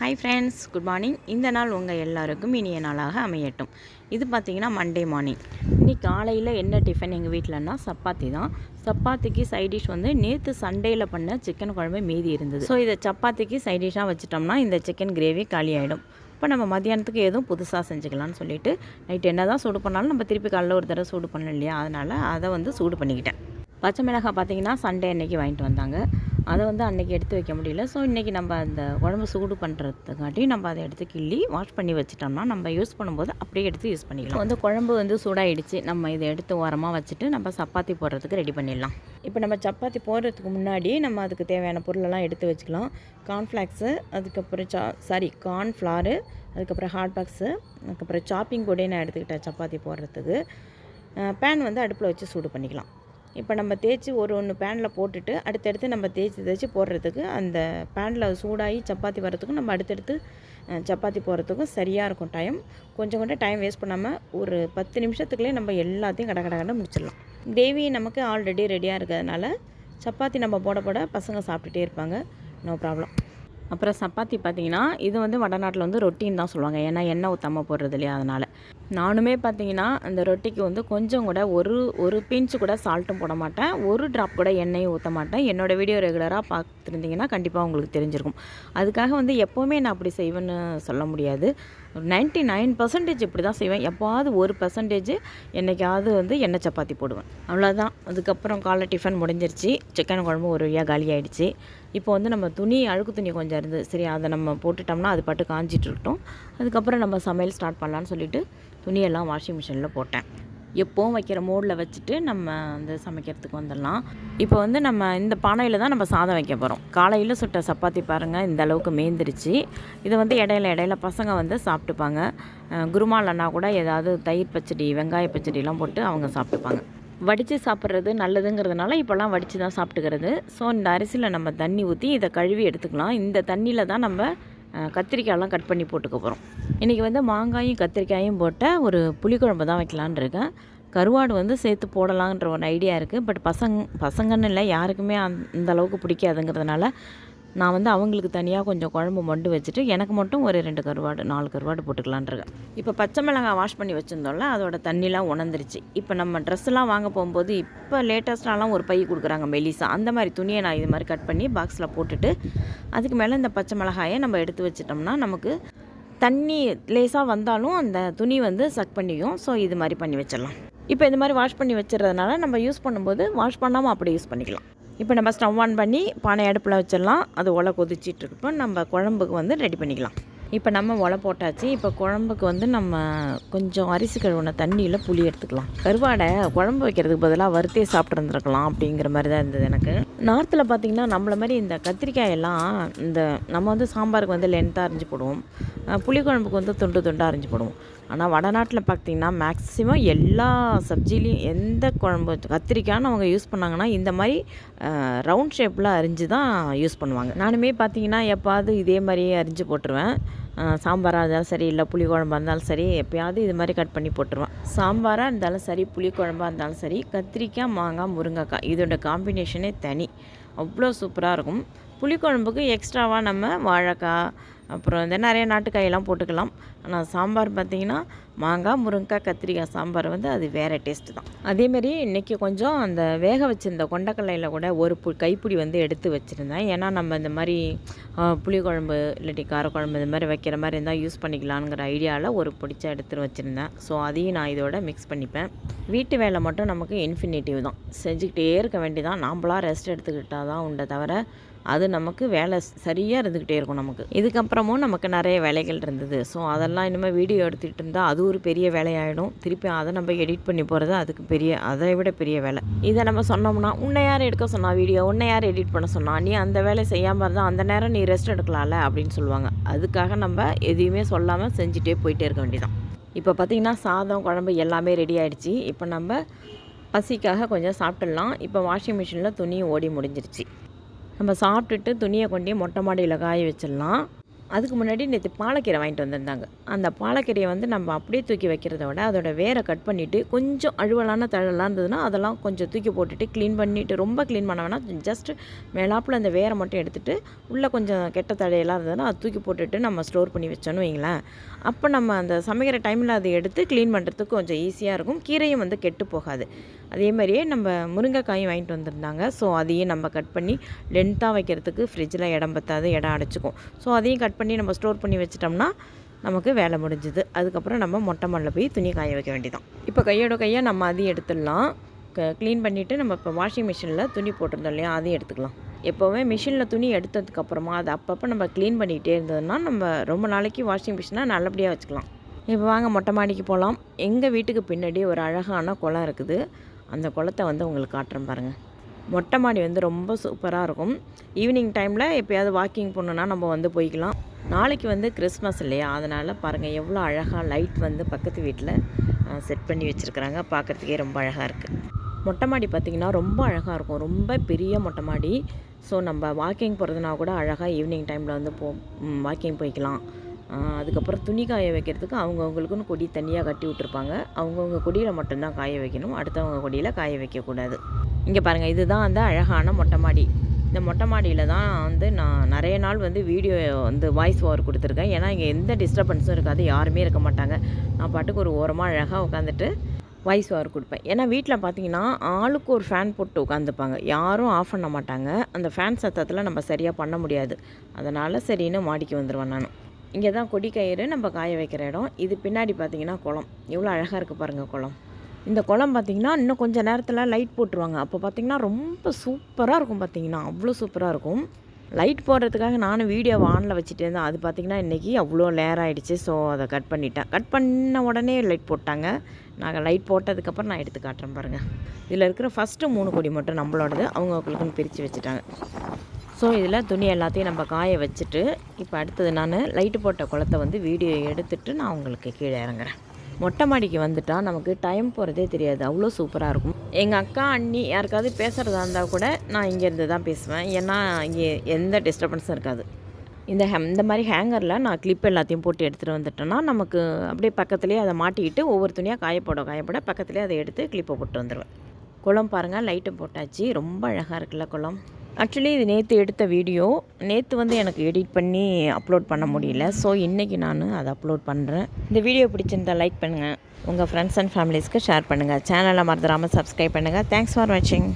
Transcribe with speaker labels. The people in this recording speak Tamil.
Speaker 1: ஹாய் ஃப்ரெண்ட்ஸ் குட் மார்னிங் இந்த நாள் உங்கள் எல்லாருக்கும் இனிய நாளாக அமையட்டும். இது பார்த்தீங்கன்னா மண்டே மார்னிங் இன்றைக்கி காலையில் என்ன டிஃபன் எங்கள் வீட்டிலன்னா சப்பாத்தி தான். சப்பாத்திக்கு சைட் டிஷ் வந்து நேற்று சண்டேயில் பண்ண சிக்கன் குழம்பு மீதி இருந்தது. ஸோ இதை சப்பாத்திக்கு சைட் டிஷ்ஷாக வச்சிட்டோம்னா இந்த சிக்கன் கிரேவி காலி ஆகிடும் இப்போ நம்ம மத்தியானத்துக்கு எதுவும் புதுசாக செஞ்சுக்கலாம்னு சொல்லிட்டு நைட் என்ன தான் சூடு பண்ணாலும் நம்ம திருப்பி காலைல ஒரு தடவை சூடு பண்ணணும் இல்லையா? அதனால் அதை வந்து சூடு பண்ணிக்கிட்டேன். பச்சை மிளகாய் பார்த்தீங்கன்னா சண்டே அன்றைக்கி வாங்கிட்டு வந்தாங்க. அதை வந்து அன்றைக்கி எடுத்து வைக்க முடியல. ஸோ இன்றைக்கி நம்ம அந்த குழம்பு சூடு பண்ணுறதுக்காட்டி நம்ம அதை எடுத்து கிள்ளி வாஷ் பண்ணி வச்சிட்டோம்னா நம்ம யூஸ் பண்ணும்போது அப்படியே எடுத்து யூஸ் பண்ணிக்கலாம். வந்து குழம்பு வந்து சூடாயிடுச்சு. நம்ம இதை எடுத்து ஓரமாக வச்சுட்டு நம்ம சப்பாத்தி போடுறதுக்கு ரெடி பண்ணிடலாம். இப்போ நம்ம சப்பாத்தி போடுறதுக்கு முன்னாடி நம்ம அதுக்கு தேவையான பொருளெல்லாம் எடுத்து வச்சுக்கலாம். கார்ன்ஃப்ளாக்ஸு அதுக்கப்புறம் சா சாரி கார்ன்ஃப்ளாரு அதுக்கப்புறம் ஹாட் பாக்ஸு அதுக்கப்புறம் சாப்பிங் கூட நான் எடுத்துக்கிட்டேன் சப்பாத்தி போடுறதுக்கு. பேன் வந்து அடுப்பில் வச்சு சூடு பண்ணிக்கலாம். இப்போ நம்ம தேய்ச்சி ஒரு ஒன்று பேனில் போட்டுட்டு அடுத்தடுத்து நம்ம தேய்ச்சி தேய்ச்சி போடுறதுக்கு அந்த பேனில் சூடாகி சப்பாத்தி வர்றதுக்கும் நம்ம அடுத்தடுத்து சப்பாத்தி போடுறதுக்கும் சரியாக இருக்கும் டைம் கொஞ்சம் கொஞ்சம் டைம் வேஸ்ட் பண்ணாமல் ஒரு பத்து நிமிஷத்துக்குள்ளே நம்ம எல்லாத்தையும் கட கட கடை முடிச்சிடலாம். கிரேவி நமக்கு ஆல்ரெடி ரெடியாக இருக்கிறதுனால சப்பாத்தி நம்ம போட போட பசங்க சாப்பிட்டுட்டே இருப்பாங்க. நோ ப்ராப்ளம் அப்புறம் சப்பாத்தி பார்த்தீங்கன்னா இது வந்து வடநாட்டில் வந்து ரொட்டின்னு தான் சொல்லுவாங்க. ஏன்னா எண்ணெய் ஊற்றாமல் போடுறது இல்லையா அதனால். நானுமே பார்த்தீங்கன்னா அந்த ரொட்டிக்கு வந்து கொஞ்சம் கூட ஒரு ஒரு பிஞ்சு கூட சால்ட்டும் போட மாட்டேன். ஒரு ட்ராப் கூட எண்ணெயும் ஊற்ற மாட்டேன். என்னோடய வீடியோ ரெகுலராக பார்த்துருந்தீங்கன்னா கண்டிப்பாக உங்களுக்கு தெரிஞ்சிருக்கும். அதுக்காக வந்து எப்போவுமே நான் அப்படி செய்வேன்னு சொல்ல முடியாது. நைன்ட்டி நைன் பர்சன்டேஜ் இப்படி தான் செய்வேன். எப்போவாவது ஒரு பர்சன்டேஜ் என்றைக்காவது வந்து எண்ணெய் சப்பாத்தி போடுவேன். அவ்வளோதான் அதுக்கப்புறம் காலைல டிஃபன் முடிஞ்சிருச்சு. சிக்கன் குழம்பு ஒரு வழியாக காலி ஆகிடுச்சு இப்போ வந்து நம்ம துணி அழுக்கு துணி கொஞ்சம் இருந்து சரி அதை நம்ம போட்டுட்டோம்னா அது பாட்டு காஞ்சிட்டு இருக்கட்டும். அதுக்கப்புறம் நம்ம சமையல் ஸ்டார்ட் பண்ணலான்னு சொல்லிட்டு துணியெல்லாம் வாஷிங் மிஷினில் போட்டேன். எப்போவும் வைக்கிற மோடில் வச்சுட்டு நம்ம வந்து சமைக்கிறதுக்கு வந்துடலாம். இப்போ வந்து நம்ம இந்த பானையில் தான் நம்ம சாதம் வைக்க போகிறோம் காலையில் சுட்ட சப்பாத்தி பாருங்கள் இந்த அளவுக்கு மேந்துருச்சு. இதை வந்து இடையில இடையில பசங்க வந்து சாப்பிட்டுப்பாங்க. குருமாலன்னா கூட ஏதாவது தயிர் பச்சடி வெங்காய பச்சடிலாம் போட்டு அவங்க சாப்பிட்டுப்பாங்க. வடித்து சாப்பிட்றது நல்லதுங்கிறதுனால இப்போல்லாம் வடித்து தான் சாப்பிட்டுக்கிறது. ஸோ இந்த அரிசியில் நம்ம தண்ணி ஊற்றி இதை கழுவி எடுத்துக்கலாம். இந்த தண்ணியில் தான் நம்ம கத்திரிக்காயெல்லாம் கட் பண்ணி போட்டுக்க போகிறோம் இன்றைக்கி வந்து மாங்காயும் கத்திரிக்காயும் போட்ட ஒரு புளிக்குழம்பு தான் வைக்கலான்னு இருக்கேன். கருவாடு வந்து சேர்த்து போடலான்ற ஒரு ஐடியா இருக்குது பட் பசங்க பசங்கன்னு இல்லை யாருக்குமே அந்த அளவுக்கு பிடிக்காதுங்கிறதுனால நான் வந்து அவங்களுக்கு தனியாக கொஞ்சம் குழம்பு மொண்டு வச்சுட்டு எனக்கு மட்டும் ஒரு ரெண்டு கருவாடு நாலு கருவாடு போட்டுக்கலான்ருக்கேன் இப்போ பச்சை மிளகாய் வாஷ் பண்ணி வச்சுருந்தோம்ல அதோட தண்ணிலாம் உணர்ந்துருச்சு. இப்போ நம்ம ட்ரெஸ்லாம் வாங்க போகும்போது இப்போ லேட்டஸ்ட்லாம் ஒரு பை கொடுக்குறாங்க மெலிசா. அந்த மாதிரி துணியை நான் இது மாதிரி கட் பண்ணி பாக்ஸில் போட்டுட்டு அதுக்கு மேலே இந்த பச்சை மிளகாயை நம்ம எடுத்து வச்சிட்டோம்னா நமக்கு தண்ணி லேசாக வந்தாலும் அந்த துணி வந்து சக் பண்ணிக்கும் ஸோ இது மாதிரி பண்ணி வச்சிடலாம். இப்போ இந்த மாதிரி வாஷ் பண்ணி வச்சிடுறதுனால நம்ம யூஸ் பண்ணும்போது வாஷ் பண்ணாமல் அப்படி யூஸ் பண்ணிக்கலாம். இப்போ நம்ம ஸ்டவ் ஆன் பண்ணி பானை அடுப்பில் வச்சிடலாம். அது ஒலை கொதிச்சிட்ருக்கப்போ நம்ம குழம்புக்கு வந்து ரெடி பண்ணிக்கலாம். இப்போ நம்ம ஒலை போட்டாச்சு. இப்போ குழம்புக்கு வந்து நம்ம கொஞ்சம் அரிசி கழுவுன தண்ணியில் புளி எடுத்துக்கலாம். கருவாடை குழம்பு வைக்கிறதுக்கு பதிலாக வறுத்தே சாப்பிட்ருந்துருக்கலாம் அப்படிங்கிற மாதிரி தான் இருந்தது எனக்கு. நார்த்தில் பார்த்தீங்கன்னா நம்மள மாதிரி இந்த கத்திரிக்காய் எல்லாம் இந்த நம்ம வந்து சாம்பாருக்கு வந்து லென்த்தாக அரிஞ்சு போடுவோம். புளி புளிக்குழம்புக்கு வந்து துண்டு துண்டாக அரிஞ்சு போடுவோம். ஆனால் வடநாட்டில் பார்த்தீங்கன்னா மேக்ஸிமம் எல்லா சப்ஜிலையும் எந்த குழம்பு கத்திரிக்காய்னு அவங்க யூஸ் பண்ணாங்கன்னா இந்த மாதிரி ரவுண்ட் ஷேப்பில் அரிஞ்சு தான் யூஸ் பண்ணுவாங்க. நானுமே பார்த்தீங்கன்னா எப்பாவது இதே மாதிரியே அரிஞ்சு போட்டுருவேன். சாம்பாராக இருந்தாலும் சரி இல்லை புளி குழம்பாக இருந்தாலும் சரி எப்பயாவது இது மாதிரி கட் பண்ணி போட்டுருவேன். சாம்பாராக இருந்தாலும் சரி புளி குழம்பாக இருந்தாலும் சரி கத்திரிக்காய் மாங்காய் முருங்கைக்காய் இதோட காம்பினேஷனே தனி. அவ்வளோ சூப்பராக இருக்கும். புளிக்குழம்புக்கு எக்ஸ்ட்ராவாக நம்ம வாழைக்காய் அப்புறம் இந்த நிறைய நாட்டுக்காயெல்லாம் போட்டுக்கலாம். ஆனால் சாம்பார் பார்த்திங்கன்னா மாங்காய் முருங்கைக்காய் கத்திரிக்காய் சாம்பார் வந்து அது வேறு டேஸ்ட்டு தான். அதேமாரி இன்றைக்கி கொஞ்சம் அந்த வேக வச்சுருந்த கொண்டக்கல்லையில் கூட ஒரு பு கைப்பிடி வந்து எடுத்து வச்சுருந்தேன். ஏன்னா நம்ம இந்த மாதிரி புளிக்குழம்பு இல்லாட்டி காரக்குழம்பு இந்த மாதிரி வைக்கிற மாதிரி இருந்தால் யூஸ் பண்ணிக்கலாங்கிற ஐடியாவில் ஒரு பிடிச்சா எடுத்து வச்சுருந்தேன். ஸோ அதையும் நான் இதோட மிக்ஸ் பண்ணிப்பேன். வீட்டு வேலை மட்டும் நமக்கு இன்ஃபினிட்டிவ் தான். செஞ்சுக்கிட்டே இருக்க வேண்டியதான் நாம்பளாக ரெஸ்ட் எடுத்துக்கிட்டால் தான் உண்டை தவிர அது நமக்கு வேலை சரியாக இருந்துக்கிட்டே இருக்கும் நமக்கு. இதுக்கப்புறமும் நமக்கு நிறைய வேலைகள் இருந்தது. ஸோ அதெல்லாம் இனிமேல் வீடியோ எடுத்துகிட்டு இருந்தால் அது ஒரு பெரிய வேலையாயிடும். திருப்பி அதை நம்ம எடிட் பண்ணி போகிறது அதுக்கு பெரிய அதை விட பெரிய வேலை. இதை நம்ம சொன்னோம்னா உன்னை யார் எடுக்க சொன்னா வீடியோ? உன்னை யார் எடிட் பண்ண சொன்னா? நீ அந்த வேலை செய்யாமல் இருந்தால் அந்த நேரம் நீ ரெஸ்ட் எடுக்கலாம்ல? அப்படின்னு சொல்லுவாங்க. அதுக்காக நம்ம எதையுமே சொல்லாமல் செஞ்சுட்டே போயிட்டே இருக்க வேண்டியதான் இப்போ பார்த்திங்கன்னா சாதம் குழம்பு எல்லாமே ரெடி ஆகிடுச்சி இப்போ நம்ம பசிக்காக கொஞ்சம் சாப்பிட்டுடலாம். இப்போ வாஷிங் மிஷினில் துணி ஓடி முடிஞ்சிருச்சு. நம்ம சாப்பிட்டுட்டு துணியை கொண்டு மொட்டை மாடியில் காய வச்சிடலாம். அதுக்கு முன்னாடி நேற்று பாலக்கீரை வாங்கிட்டு வந்திருந்தாங்க. அந்த பாலக்கீரையை வந்து நம்ம அப்படியே தூக்கி வைக்கிறத விட அதோட வேரை கட் பண்ணிவிட்டு கொஞ்சம் அழுவலான தழலாம் இருந்ததுன்னா அதெல்லாம் கொஞ்சம் தூக்கி போட்டுட்டு க்ளீன் பண்ணிவிட்டு ரொம்ப க்ளீன் பண்ண வேணால் ஜஸ்ட் மேலாப்பில் அந்த வேரை மட்டும் எடுத்துகிட்டு உள்ளே கொஞ்சம் கெட்ட தழையெல்லாம் இருந்ததுன்னா அதை தூக்கி போட்டுட்டு நம்ம ஸ்டோர் பண்ணி வச்சோன்னு வைங்களேன். அப்போ நம்ம அந்த சமைக்கிற டைமில் அதை எடுத்து க்ளீன் பண்ணுறதுக்கு கொஞ்சம் ஈஸியாக இருக்கும். கீரையும் வந்து கெட்டு போகாது. அதே மாதிரியே நம்ம முருங்கைக்காயும் வாங்கிட்டு வந்திருந்தாங்க. ஸோ அதையும் நம்ம கட் பண்ணி லென்த்தாக வைக்கிறதுக்கு ஃப்ரிட்ஜில் இடம் பற்றாது இடம் அடைச்சிக்கும். ஸோ அதையும் கட் பண்ணி நம்ம ஸ்டோர் பண்ணி வச்சிட்டோம்னா நமக்கு வேலை முடிஞ்சுது. அதுக்கப்புறம் நம்ம மொட்டை மண்ணில் போய் துணி காய வைக்க வேண்டியதான் இப்போ கையோட கையாக நம்ம அதையும் எடுத்துடலாம். க க்ளீன் பண்ணிவிட்டு நம்ம இப்போ வாஷிங் மிஷினில் துணி போட்டிருந்தோம் இல்லையா அதையும் எடுத்துக்கலாம். எப்போவுமே மிஷினில் துணி எடுத்ததுக்கப்புறமா அது அப்பப்போ நம்ம க்ளீன் பண்ணிகிட்டே இருந்ததுன்னா நம்ம ரொம்ப நாளைக்கு வாஷிங் மிஷினை நல்லபடியாக வச்சுக்கலாம். இப்போ வாங்க மொட்டை மாடிக்கு போகலாம் எங்கள் வீட்டுக்கு பின்னாடி ஒரு அழகான குளம் இருக்குது. அந்த குளத்தை வந்து உங்களுக்கு காட்டுறேன் பாருங்கள் மொட்டை மாடி வந்து ரொம்ப சூப்பராக இருக்கும். ஈவினிங் டைமில் எப்போயாவது வாக்கிங் போகணுன்னா நம்ம வந்து போய்க்கலாம். நாளைக்கு வந்து கிறிஸ்மஸ் இல்லையா? அதனால் பாருங்கள் எவ்வளோ அழகாக லைட் வந்து பக்கத்து வீட்டில் செட் பண்ணி வச்சுருக்குறாங்க. பார்க்குறதுக்கே ரொம்ப அழகாக இருக்குது மொட்டை மாடி பார்த்திங்கன்னா ரொம்ப அழகாக இருக்கும். ரொம்ப பெரிய மொட்டை மாடி. ஸோ நம்ம வாக்கிங் போகிறதுனா கூட அழகாக ஈவினிங் டைமில் வந்து போ வாக்கிங் போய்க்கலாம். அதுக்கப்புறம் துணி காய வைக்கிறதுக்கு அவங்கவுங்களுக்குன்னு கொடி தனியாக கட்டி விட்ருப்பாங்க அவங்கவுங்க கொடியில் மட்டும்தான் காய வைக்கணும். அடுத்தவங்க கொடியில் காய வைக்கக்கூடாது. இங்கே பாருங்கள் இதுதான் அந்த அழகான மொட்டை மாடி. இந்த மொட்டை மாடியில் தான் வந்து நான் நிறைய நாள் வந்து வீடியோ வந்து வாய்ஸ் ஓவர் கொடுத்துருக்கேன். ஏன்னா இங்கே எந்த டிஸ்டர்பன்ஸும் இருக்காது. யாருமே இருக்க மாட்டாங்க. நான் பாட்டுக்கு ஒரு ஓரமாக அழகாக உட்காந்துட்டு வாய்ஸ் ஓவர் கொடுப்பேன். ஏன்னா வீட்டில் பார்த்தீங்கன்னா ஆளுக்கு ஒரு ஃபேன் போட்டு உட்காந்துப்பாங்க யாரும் ஆஃப் பண்ண மாட்டாங்க. அந்த ஃபேன் சத்தத்தில் நம்ம சரியாக பண்ண முடியாது. அதனால் சரின்னு மாடிக்கு வந்துடுவேன் நான். இங்கே தான் கொடி கயிறு நம்ம காய வைக்கிற இடம். இது பின்னாடி பார்த்தீங்கன்னா குளம். எவ்வளோ அழகாக இருக்குது பாருங்கள் குளம். இந்த குளம் பார்த்தீங்கன்னா இன்னும் கொஞ்சம் நேரத்தில் லைட் போட்டுருவாங்க. அப்போ பார்த்தீங்கன்னா ரொம்ப சூப்பராக இருக்கும் பார்த்திங்கன்னா அவ்வளோ சூப்பராக இருக்கும். லைட் போடுறதுக்காக நானும் வீடியோ ஆனில் வச்சுட்டு இருந்தேன். அது பார்த்திங்கன்னா இன்றைக்கி அவ்வளோ லேர் ஆகிடுச்சு ஸோ அதை கட் பண்ணிட்டேன். கட் பண்ண உடனே லைட் போட்டாங்க. நாங்கள் லைட் போட்டதுக்கப்புறம் நான் எடுத்து காட்டுறேன் பாருங்கள் இதில் இருக்கிற ஃபஸ்ட்டு மூணு கொடி மட்டும் நம்மளோடது. அவங்களுக்குன்னு பிரித்து வச்சுட்டாங்க. ஸோ இதில் துணி எல்லாத்தையும் நம்ம காய வச்சுட்டு இப்போ அடுத்தது நான் லைட்டு போட்ட குளத்தை வந்து வீடியோ எடுத்துகிட்டு நான் உங்களுக்கு கீழே இறங்குறேன். மொட்டை மாடிக்கு வந்துட்டால் நமக்கு டைம் போகிறதே தெரியாது. அவ்வளோ சூப்பராக இருக்கும். எங்கள் அக்கா அண்ணி யாருக்காவது பேசுகிறதா இருந்தால் கூட நான் இங்கேருந்து தான் பேசுவேன். ஏன்னா இங்கே எந்த டிஸ்டர்பன்ஸும் இருக்காது. இந்த ஹே இந்த மாதிரி ஹேங்கரில் நான் கிளிப் எல்லாத்தையும் போட்டு எடுத்துகிட்டு வந்துட்டேன்னா நமக்கு அப்படியே பக்கத்துலேயே அதை மாட்டிக்கிட்டு ஒவ்வொரு துணியாக காயப்போட காயப்போட பக்கத்துலேயே அதை எடுத்து கிளிப்பை போட்டு வந்துடுவேன் குளம் பாருங்கள் லைட்டு போட்டாச்சு. ரொம்ப அழகாக இருக்குல்ல குளம். ஆக்சுவலி இது நேற்று எடுத்த வீடியோ நேற்று வந்து எனக்கு எடிட் பண்ணி அப்லோட் பண்ண முடியல. ஸோ இன்றைக்கி நான் அதை அப்லோட் பண்ணுறேன் இந்த வீடியோ பிடிச்சிருந்தா லைக் பண்ணுங்கள் உங்கள் ஃப்ரெண்ட்ஸ் அண்ட் ஃபேமிலிஸ்க்கு ஷேர் பண்ணுங்கள் சேனலை மறந்துடாமல் சப்ஸ்கிரைப் பண்ணுங்கள் தேங்க்ஸ் ஃபார் வாட்சிங்